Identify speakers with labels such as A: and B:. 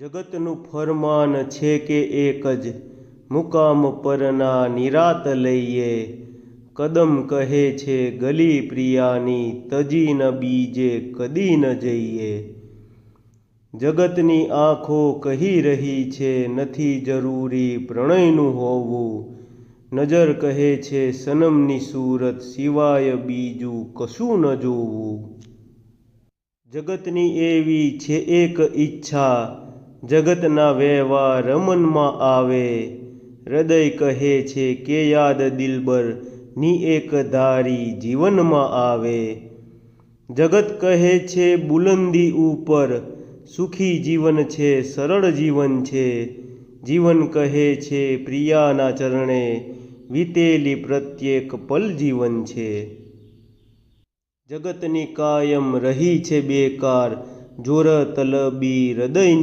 A: જગતનું ફરમાન છે કે એક જ, મુકામ પરના નિરાત લઈએ. કદમ કહે છે, ગલી પ્રિયાની, તજી ન બીજે કદી ન જઈએ. જગતની આંખો કહી રહી છે, નથી જરૂરી પ્રણયનું હોવું. નજર કહે છે, સનમની સુરત સિવાય બીજું કશું ન જોવું. જગતની એવી છે એક ઈચ્છા જગતના વ્યવહાર રમનમાં આવે. હૃદય કહે છે કે યાદ દિલબર, ની એક ધારી જીવનમાં આવે. જગત કહે છે બુલંદી ઉપર, સુખી જીવન છે, સરળ જીવન છે. જીવન કહે છે પ્રિયાના ચરણે, વીતેલી પ્રત્યેક પલ જીવન છે. જગતની કાયમ રહી છે બેકાર, જોર તલબી હૃદયની